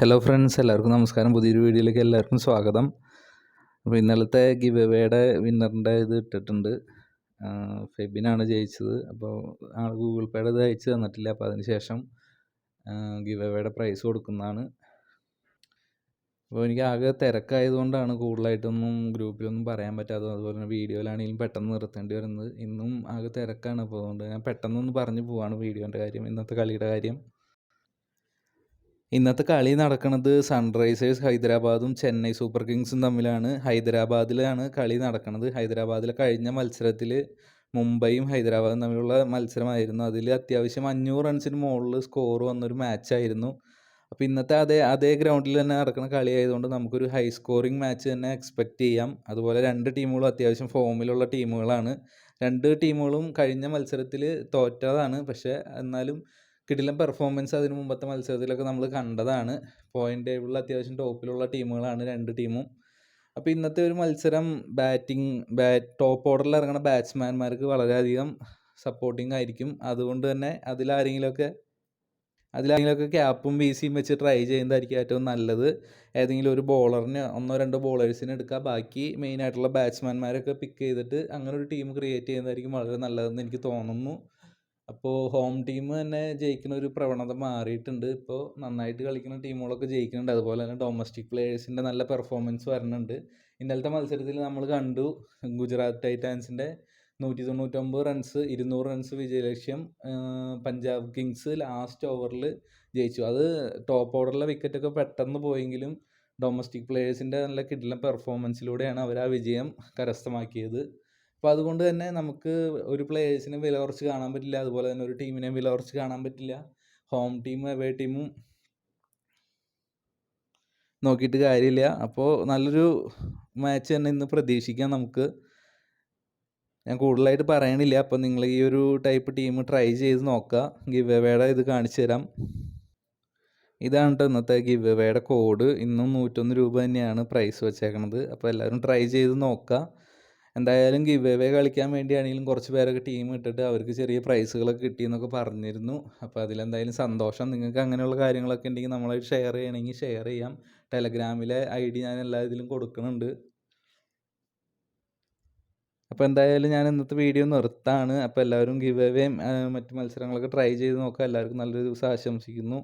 Hello friends എല്ലാവർക്കും നമസ്കാരം. പുതിയൊരു വീഡിയോയിലേക്ക് എല്ലാവർക്കും സ്വാഗതം. അപ്പോൾ ഇന്നലത്തെ ഗിവ് എവേയുടെ വിന്നറിന്റെ ഇത് ഇട്ടിട്ടുണ്ട്. ഫെബിനാണ് ജയിച്ചത്. അപ്പോൾ ആൾ ഗൂഗിൾ പേയുടെ ഇത് അയച്ചു തന്നിട്ടില്ല. അപ്പോൾ അതിന് ശേഷം ഗിവ് എവേയുടെ പ്രൈസ് കൊടുക്കുന്നതാണ്. അപ്പോൾ എനിക്ക് ആകെ തിരക്കായതുകൊണ്ടാണ് കൂടുതലായിട്ടൊന്നും ഗ്രൂപ്പിലൊന്നും പറയാൻ പറ്റാത്തത്. അതുപോലെ തന്നെ വീഡിയോയിലാണെങ്കിലും പെട്ടെന്ന് നിർത്തേണ്ടി വരുന്നത്. ഇന്നും ആകെ തിരക്കാണ്. അപ്പോൾ അതുകൊണ്ട് ഞാൻ പെട്ടെന്നൊന്ന് പറഞ്ഞു പോവാണ് വീഡിയോന്റെ കാര്യം ഇന്നത്തെ കളിയുടെ കാര്യം. ഇന്നത്തെ കളി നടക്കുന്നത് സൺറൈസേഴ്സ് ഹൈദരാബാദും ചെന്നൈ സൂപ്പർ കിങ്സും തമ്മിലാണ്. ഹൈദരാബാദിലാണ് കളി നടക്കുന്നത് ഹൈദരാബാദിലെ കഴിഞ്ഞ മത്സരത്തിൽ മുംബൈയും ഹൈദരാബാദും തമ്മിലുള്ള മത്സരമായിരുന്നു. അതിൽ അത്യാവശ്യം അഞ്ഞൂറ് റൺസിന് മുകളിൽ സ്കോർ വന്നൊരു മാച്ചായിരുന്നു അപ്പോൾ ഇന്നത്തെ അതേ അതേ ഗ്രൗണ്ടിൽ തന്നെ നടക്കുന്ന കളി ആയതുകൊണ്ട് നമുക്കൊരു ഹൈ സ്കോറിംഗ് മാച്ച് തന്നെ എക്സ്പെക്റ്റ് ചെയ്യാം. അതുപോലെ രണ്ട് ടീമുകളും അത്യാവശ്യം ഫോമിലുള്ള ടീമുകളാണ് രണ്ട് ടീമുകളും കഴിഞ്ഞ മത്സരത്തിൽ തോറ്റതാണ്. പക്ഷേ എന്നാലും കിടിലൻ പെർഫോമൻസ് അതിന് മുമ്പത്തെ മത്സരത്തിലൊക്കെ നമ്മൾ കണ്ടതാണ്. പോയിന്റ് ടേബിളിൽ അത്യാവശ്യം ടോപ്പിലുള്ള ടീമുകളാണ് രണ്ട് ടീമും. അപ്പോൾ ഇന്നത്തെ ഒരു മത്സരം ബാറ്റിംഗ് ബാറ്റ് ടോപ്പ് ഓർഡറിൽ ഇറങ്ങുന്ന ബാറ്റ്സ്മാൻമാർക്ക് വളരെയധികം സപ്പോർട്ടിംഗ് ആയിരിക്കും. അതുകൊണ്ട് തന്നെ അതിലാരെങ്കിലുമൊക്കെ അതിലാരെങ്കിലുമൊക്കെ ക്യാപ്പും ബി സിയും വെച്ച് ട്രൈ ചെയ്യുന്നതായിരിക്കും ഏറ്റവും നല്ലത്. ഏതെങ്കിലും ഒരു ബോളറിന് ഒന്നോ രണ്ടോ ബോളേഴ്സിന് എടുക്കുക ബാക്കി മെയിൻ ആയിട്ടുള്ള ബാറ്റ്സ്മാൻമാരൊക്കെ പിക്ക് ചെയ്തിട്ട് അങ്ങനെ ഒരു ടീം ക്രിയേറ്റ് ചെയ്യുന്നതായിരിക്കും വളരെ നല്ലതെന്ന് എനിക്ക് തോന്നുന്നു. അപ്പോൾ ഹോം ടീം തന്നെ ജയിക്കുന്ന ഒരു പ്രവണത മാറിയിട്ടുണ്ട്. ഇപ്പോൾ നന്നായിട്ട് കളിക്കുന്ന ടീമുകളൊക്കെ ജയിക്കുന്നുണ്ട്. അതുപോലെ തന്നെ ഡൊമസ്റ്റിക് പ്ലേയേഴ്സിന്റെ നല്ല പെർഫോമൻസ് വരുന്നുണ്ട് ഇന്നലത്തെ മത്സരത്തിൽ നമ്മൾ കണ്ടു ഗുജറാത്ത് ടൈറ്റാൻസിന്റെ നൂറ്റി തൊണ്ണൂറ്റൊമ്പത് റൺസ് ഇരുന്നൂറ് റൺസ് വിജയലക്ഷ്യം പഞ്ചാബ് കിങ്സ് ലാസ്റ്റ് ഓവറിൽ ജയിച്ചു. അത് ടോപ്പ് ഓർഡറിലെ വിക്കറ്റൊക്കെ പെട്ടെന്ന് പോയെങ്കിലും ഡൊമസ്റ്റിക് പ്ലേയേഴ്സിന്റെ നല്ല കിടിലം പെർഫോമൻസിലൂടെയാണ് അവർ ആ വിജയം കരസ്ഥമാക്കിയത്. അപ്പോൾ അതുകൊണ്ട് തന്നെ നമുക്ക് ഒരു പ്ലേയേഴ്സിനെ വില കുറച്ച് കാണാൻ പറ്റില്ല. അതുപോലെ തന്നെ ഒരു ടീമിനെ വില കുറച്ച് കാണാൻ പറ്റില്ല. ഹോം ടീമും അവേ ടീമും നോക്കിയിട്ട് കാര്യമില്ല. അപ്പോൾ നല്ലൊരു മാച്ച് തന്നെ ഇന്ന് പ്രതീക്ഷിക്കാം നമുക്ക്. ഞാൻ കൂടുതലായിട്ട് പറയണില്ല. അപ്പോൾ നിങ്ങൾ ഈ ഒരു ടൈപ്പ് ടീം ട്രൈ ചെയ്ത് നോക്കുക ഗിവ് എവേയുടെ ഇത് കാണിച്ചു തരാം. ഇതാണ് കേട്ടോ ഇന്നത്തെ ഗിവ് എവേയുടെ കോഡ് ഇന്നും നൂറ്റൊന്ന് രൂപ തന്നെയാണ് പ്രൈസ് വെച്ചേക്കണത്. അപ്പോൾ എല്ലാവരും ട്രൈ ചെയ്ത് നോക്കുക എന്തായാലും ഗിവ് എവേ കളിക്കാൻ വേണ്ടിയാണെങ്കിലും കുറച്ച് പേരൊക്കെ ടീം ഇട്ടിട്ട് അവർക്ക് ചെറിയ പ്രൈസുകളൊക്കെ കിട്ടിയെന്നൊക്കെ പറഞ്ഞിരുന്നു. അപ്പോൾ അതിലെന്തായാലും സന്തോഷം. നിങ്ങൾക്ക് അങ്ങനെയുള്ള കാര്യങ്ങളൊക്കെ ഉണ്ടെങ്കിൽ നമ്മളായിട്ട് ഷെയർ ചെയ്യണമെങ്കിൽ ഷെയർ ചെയ്യാം. ടെലഗ്രാമിലെ ഐ ഡി ഞാൻ എല്ലാ ഇതിലും കൊടുക്കുന്നുണ്ട്. അപ്പോൾ എന്തായാലും ഞാൻ ഇന്നത്തെ വീഡിയോ നിർത്താണ്. അപ്പോൾ എല്ലാവരും ഗിവ് എവേയും മറ്റ് മത്സരങ്ങളൊക്കെ ട്രൈ ചെയ്ത് നോക്കുക. എല്ലാവർക്കും നല്ലൊരു ദിവസം ആശംസിക്കുന്നു.